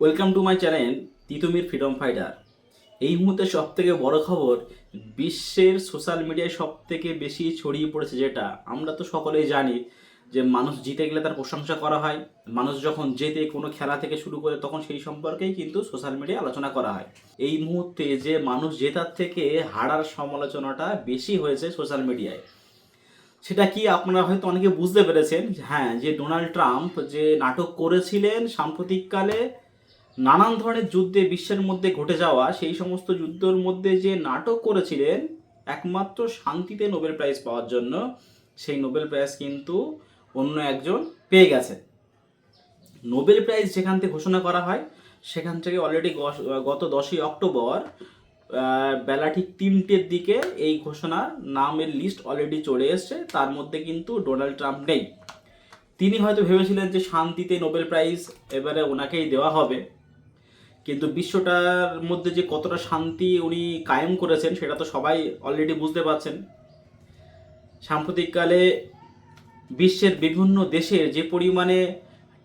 Welcome to my channel Titumir freedom fighter এই মুহূর্তে সব থেকে বড় খবর, বিশ্বের সোশ্যাল মিডিয়ায় সব থেকে বেশি ছড়িয়ে পড়েছে যেটা, আমরা তো সকলেই জানি যে মানুষ জিতে গেলে তার প্রশংসা করা হয়। মানুষ যখন জেতে কোনো খেলা থেকে শুরু করে তখন সেই সম্পর্কেই কিন্তু সোশ্যাল মিডিয়ায় আলোচনা করা হয়। এই মুহূর্তে যে মানুষ জেতার থেকে হারার সমালোচনাটা বেশি হয়েছে সোশ্যাল মিডিয়ায় সেটা কি আপনারা হয়তো অনেকে বুঝতে পেরেছেন? হ্যাঁ যে ডোনাল্ড ট্রাম্প যে নাটক করেছিলেন সাম্প্রতিককালে নানান ধরনের যুদ্ধে বিশ্বের মধ্যে ঘটে যাওয়া সেই সমস্ত যুদ্ধের মধ্যে যে নাটক করেছিলেন, একমাত্র শান্তিতে নোবেল প্রাইজ পাওয়ার জন্য, সেই নোবেল প্রাইজ কিন্তু অন্য একজন পেয়ে গেছে। নোবেল প্রাইজ যেখান থেকে ঘোষণা করা হয়, সেখান থেকে অলরেডি গত দশই অক্টোবর বেলা ঠিক তিনটের দিকে এই ঘোষণার নামের লিস্ট অলরেডি চলে এসছে, তার মধ্যে কিন্তু ডোনাল্ড ট্রাম্প নেই। তিনি হয়তো ভেবেছিলেন যে শান্তিতে নোবেল প্রাইজ এবারে ওনাকেই দেওয়া হবে। কিন্তু বিশ্বটার মধ্যে যে কতটা শান্তি উনি কায়েম করেছেন, সেটা তো সবাই অলরেডি বুঝতে পারছেন। সাম্প্রতিককালে বিশ্বের বিভিন্ন দেশের যে পরিমাণে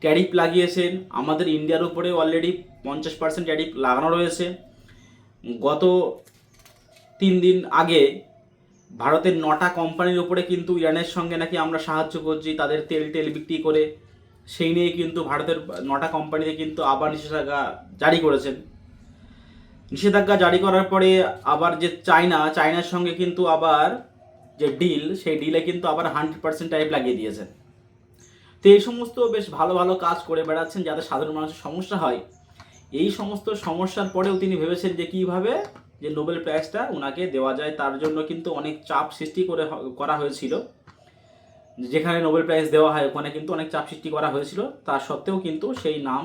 ট্যারিফ লাগিয়েছেন, আমাদের ইন্ডিয়ার উপরে অলরেডি পঞ্চাশ পার্সেন্ট ট্যারিফ লাগানো রয়েছে। গত তিন দিন আগে ভারতের নটা কোম্পানির উপরে কিন্তু ইরানের সঙ্গে নাকি আমরা সাহায্য করছি, তাদের তেল টেল বিক্রি করে। সেই নিয়ে কিন্তু ভারতের নটা কোম্পানিতে কিন্তু আবার নিষেধাজ্ঞা জারি করেছেন। নিষেধাজ্ঞা জারি করার পরে আবার যে চায়না, চায়নার সঙ্গে কিন্তু আবার যে ডিল সেই ডিলে কিন্তু আবার হান্ড্রেড পার্সেন্ট টাইপ লাগিয়ে দিয়েছেন। তো এই সমস্ত বেশ ভালো ভালো কাজ করে বেড়াচ্ছেন যাতে সাধারণ মানুষের সমস্যা হয়। এই সমস্ত সমস্যার পরেও তিনি ভেবেছেন যে কীভাবে যে নোবেল প্রাইজটা ওনাকে দেওয়া যায়, তার জন্য কিন্তু অনেক চাপ সৃষ্টি করে করা হয়েছিল। যেখানে নোবেল প্রাইজ দেওয়া হয়, ওখানে কিন্তু অনেক চাপ সৃষ্টি করা হয়েছিল। তার সত্ত্বেও কিন্তু সেই নাম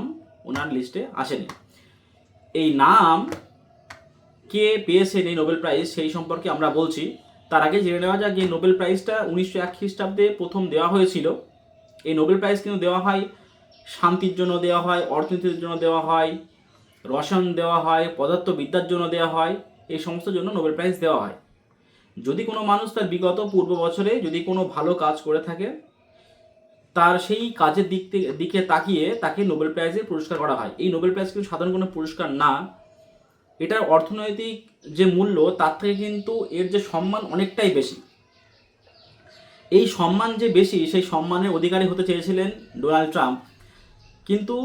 ওনার লিস্টে আসেনি। এই নাম কে পেয়েছেন এই নোবেল প্রাইজ সেই সম্পর্কে আমরা বলছি। তার আগে জেনে নেওয়া যাক যে নোবেল প্রাইজটা উনিশশো এক খ্রিস্টাব্দে প্রথম দেওয়া হয়েছিল। এই নোবেল প্রাইজ কিন্তু দেওয়া হয়, শান্তির জন্য দেওয়া হয়, অর্থনীতির জন্য দেওয়া হয়, রসায়ন দেওয়া হয়, পদার্থবিদ্যার জন্য দেওয়া হয়, এই সমস্ত জন্য নোবেল প্রাইজ দেওয়া হয়। যদি কোনো মানুষ তার বিগত পূর্ব বছরে যদি কোনো ভালো কাজ করে থাকে, তার সেই কাজের দিক দিকে তাকিয়ে তাকে নোবেল প্রাইজে পুরস্কার করা হয়। এই নোবেল প্রাইজ কিন্তু সাধারণ কোনো পুরস্কার না। এটার অর্থনৈতিক যে মূল্য, তার থেকে কিন্তু এর যে সম্মান অনেকটাই বেশি। এই সম্মান যে বেশি, সেই সম্মানের অধিকারী হতে চেয়েছিলেন ডোনাল্ড ট্রাম্প। কিন্তু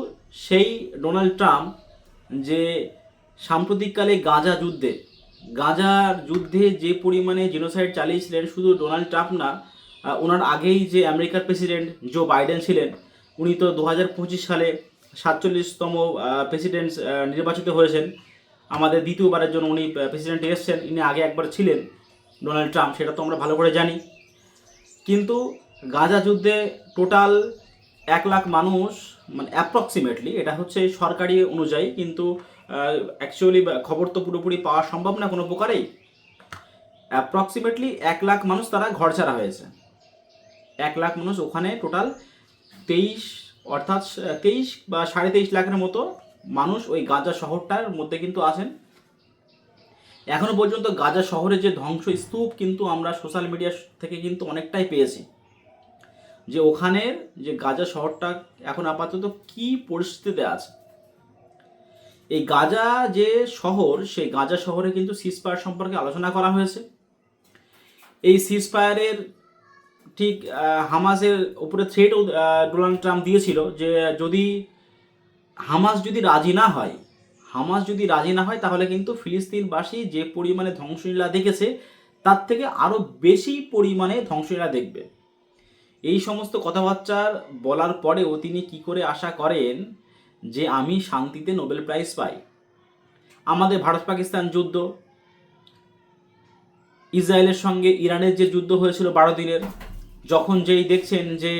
সেই ডোনাল্ড ট্রাম্প যে সাম্প্রতিককালে গাজা যুদ্ধে গাজার যুদ্ধে যে পরিমাণে জিনোসাইড চালিয়েছিলেন শুধু ডোনাল্ড ট্রাম্প না ওনার আগেই যে আমেরিকার প্রেসিডেন্ট জো বাইডেন ছিলেন, উনি তো দু হাজার পঁচিশ সালে সাতচল্লিশতম প্রেসিডেন্ট নির্বাচিত হয়েছেন। আমাদের দ্বিতীয়বারের জন্য উনি প্রেসিডেন্ট এসেছেন, ইনি আগে একবার ছিলেন ডোনাল্ড ট্রাম্প, সেটা তো আমরা ভালো করে জানি। কিন্তু গাজা যুদ্ধে টোটাল এক লাখ মানুষ মানে অ্যাপ্রক্সিমেটলি এটা হচ্ছে সরকারি অনুযায়ী, কিন্তু অ্যাকচুয়ালি খবর তো পুরোপুরি পাওয়া সম্ভব না কোনো প্রকারেই। অ্যাপ্রক্সিমেটলি এক লাখ মানুষ তারা ঘর ছাড়া হয়েছে। এক লাখ মানুষ ওখানে টোটাল তেইশ, অর্থাৎ তেইশ বা সাড়ে তেইশ লাখের মতো মানুষ ওই গাজা শহরটার মধ্যে কিন্তু আছেন। এখনও পর্যন্ত গাজা শহরের যে ধ্বংস স্তূপ কিন্তু আমরা সোশ্যাল মিডিয়া থেকে কিন্তু অনেকটাই পেয়েছি। যে ওখানের যে গাজা শহরটা এখন আপাতত কি পরিস্থিতিতে আছে? এই গাজা যে শহর, সেই গাজা শহরে কিন্তু সিসপায়ার সম্পর্কে আলোচনা করা হয়েছে। এই সিসপায়ারের ঠিক হামাসের উপরে থ্রেটও ডোনাল্ড ট্রাম্প দিয়েছিল যে যদি হামাস যদি রাজি না হয়, হামাস যদি রাজি না হয়, তাহলে কিন্তু ফিলিস্তিনবাসী যে পরিমাণে ধ্বংসলীলা দেখেছে, তার থেকে আরও বেশি পরিমাণে ধ্বংসলীলা দেখবে। এই সমস্ত কথাবার্তার বলার পরেও তিনি কি করে আশা করেন যে আমি শান্তিতে নোবেল প্রাইজ পাই? আমাদের ভারত পাকিস্তান যুদ্ধ, ইসরায়েলের সঙ্গে ইরানের যে যুদ্ধ হয়েছিল বারো দিনের, যখন যেই দেখছেন যে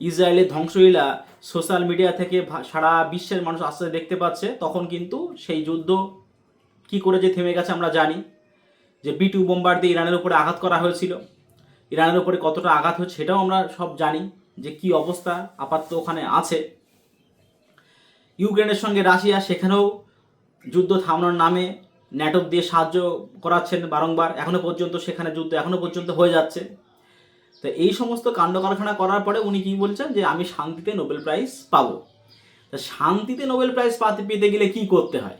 ইসরায়েলের ধ্বংসলীলা সোশ্যাল মিডিয়া থেকে সারা বিশ্বের মানুষ আস্তে আস্তে দেখতে পাচ্ছে, তখন কিন্তু সেই যুদ্ধ কি করে যে থেমে গেছে আমরা জানি। যে বি টু বোম্বার দিয়ে ইরানের উপরে আঘাত করা হয়েছিল। ইরানের উপরে কতটা আঘাত হচ্ছে সেটাও আমরা সব জানি যে কি অবস্থা আপাতত ওখানে আছে। ইউক্রেনের সঙ্গে রাশিয়া সেখানেও যুদ্ধ থামানোর নামে ন্যাটো দিয়ে সাহায্য করাচ্ছেন বারংবার। এখনও পর্যন্ত সেখানে যুদ্ধ এখনও পর্যন্ত হয়ে যাচ্ছে। তো এই সমস্ত কাণ্ড কারখানা করার পরে উনি কি বলছেন যে, আমি শান্তিতে নোবেল প্রাইজ পাবো। তা শান্তিতে নোবেল প্রাইজ পাতে পেতে গেলে কি করতে হয়?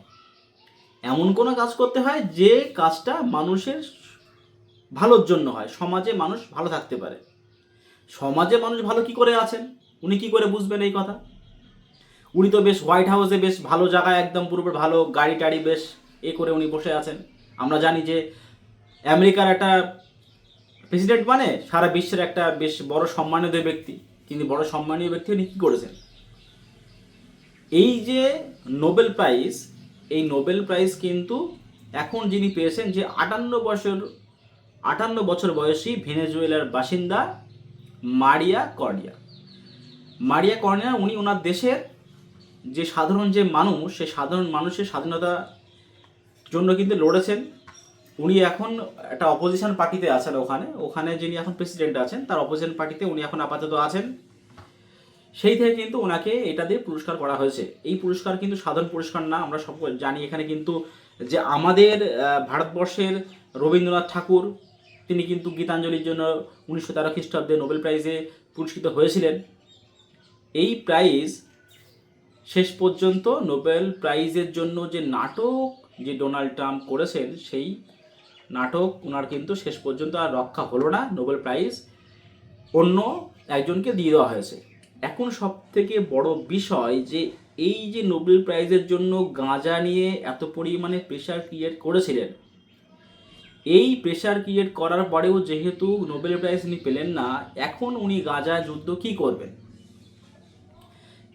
এমন কোনো কাজ করতে হয় যে কাজটা মানুষের ভালোর জন্য হয়। সমাজে মানুষ ভালো থাকতে পারে। সমাজে মানুষ ভালো কি করে আছেন? উনি কি করে বুঝবেন এই কথা? উনি তো বেশ হোয়াইট হাউসে বেশ ভালো জায়গায় একদম পুরোপুরি ভালো গাড়ি টাড়ি বেশ এ করে উনি বসে আছেন। আমরা জানি যে আমেরিকার একটা প্রেসিডেন্ট মানে সারা বিশ্বের একটা বেশ বড় সম্মানীয় ব্যক্তি। কিন্তু বড় সম্মানীয় ব্যক্তি উনি কী করেছেন? এই যে নোবেল প্রাইজ, এই নোবেল প্রাইজ কিন্তু এখন যিনি পেয়েছেন যে আটান্ন বছর আটান্ন বছর বয়সী ভেনেজুয়েলার বাসিন্দা মারিয়া কর্ডিয়া মারিয়া কর্নিয়া, উনি ওনার দেশের যে সাধারণ যে মানুষ সে সাধারণ মানুষের স্বাধীনতার জন্য কিন্তু লড়েছেন। উনি এখন একটা অপোজিশন পার্টিতে আছেন ওখানে। ওখানে যিনি এখন প্রেসিডেন্ট আছেন, তার অপোজিশন পার্টিতে উনি এখন আপাতত আছেন। সেই থেকে কিন্তু ওনাকে এটা দিয়ে পুরস্কার করা হয়েছে। এই পুরস্কার কিন্তু সাধারণ পুরস্কার না, আমরা সব জানি এখানে কিন্তু যে আমাদের ভারতবর্ষের রবীন্দ্রনাথ ঠাকুর তিনি কিন্তু গীতাঞ্জলির জন্য উনিশশো তেরো খ্রিস্টাব্দে নোবেল প্রাইজে পুরস্কৃত হয়েছিলেন। এই প্রাইজ শেষ পর্যন্ত নোবেল প্রাইজের জন্য যে নাটক যে ডোনাল্ড ট্রাম্প করেছেন, সেই নাটক ওনার কিন্তু শেষ পর্যন্ত আর রক্ষা হলো না, নোবেল প্রাইজ অন্য একজনকে দিয়ে দেওয়া হয়েছে। এখন সব থেকে বড় বিষয় যে এই যে নোবেল প্রাইজের জন্য গাঁজা নিয়ে এত পরিমাণে প্রেশার ক্রিয়েট করেছিলেন এই প্রেশার ক্রিয়েট করার পরেও যেহেতু নোবেল প্রাইজ উনি পেলেন না, এখন উনি গাঁজা যুদ্ধ কি করবেন?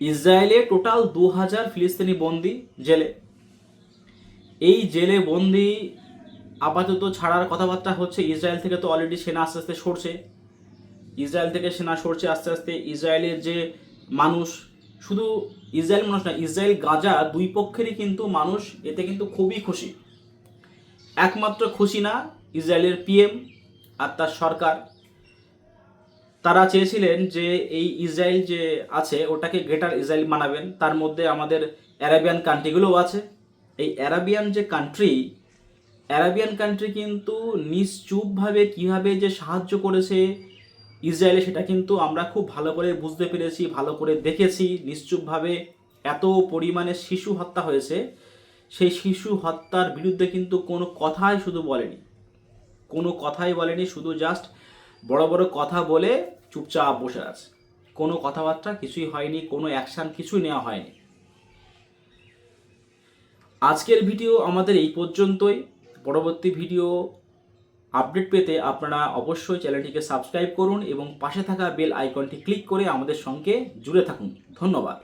ইসরায়েলে টোটাল দু হাজার ফিলিস্তিনি বন্দি জেলে। এই জেলে বন্দি আপাতত ছাড়ার কথাবার্তা হচ্ছে, ইসরায়েল থেকে তো অলরেডি সেনা আস্তে আস্তে সরছে। ইসরায়েল থেকে সেনা সরছে আস্তে আস্তে। ইসরায়েলের যে মানুষ, শুধু ইসরায়েল মানুষ না, ইসরায়েল, গাজা দুই পক্ষেরই কিন্তু মানুষ, এতে কিন্তু খুবই খুশি। একমাত্র খুশি না ইসরায়েলের পিএম আর তার সরকার। তারা চেয়েছিলেন যে এই ইসরায়েল যে আছে, ওটাকে গ্রেটার ইসরায়েল বানাবেন তার মধ্যে আমাদের অ্যারাবিয়ান কান্ট্রিগুলোও আছে। এই অ্যারাবিয়ান যে কান্ট্রি, অ্যারাবিয়ান কান্ট্রি কিন্তু নিশ্চুপভাবে কীভাবে যে সাহায্য করেছে ইসরায়েলে, সেটা কিন্তু আমরা খুব ভালো করে বুঝতে পেরেছি, ভালো করে দেখেছি। নিশ্চুপভাবে এত পরিমাণে শিশু হত্যা হয়েছে। সেই শিশু হত্যার বিরুদ্ধে কিন্তু কোনো কথাই শুধু বলেনি। কোনো কথাই বলেনি, শুধু জাস্ট বড় বড় কথা বলে চুপচাপ বসে আছে। কোনো কথাবার্তা কিছুই হয়নি, কোনো অ্যাকশান কিছুই নেওয়া হয়নি। আজকের ভিডিও আমাদের এই পর্যন্তই। পরবর্তী ভিডিও আপডেট পেতে আপনারা অবশ্যই চ্যানেলটিকে সাবস্ক্রাইব করুন এবং পাশে থাকা বেল আইকনটি ক্লিক করে আমাদের সঙ্গে জুড়ে থাকুন। ধন্যবাদ।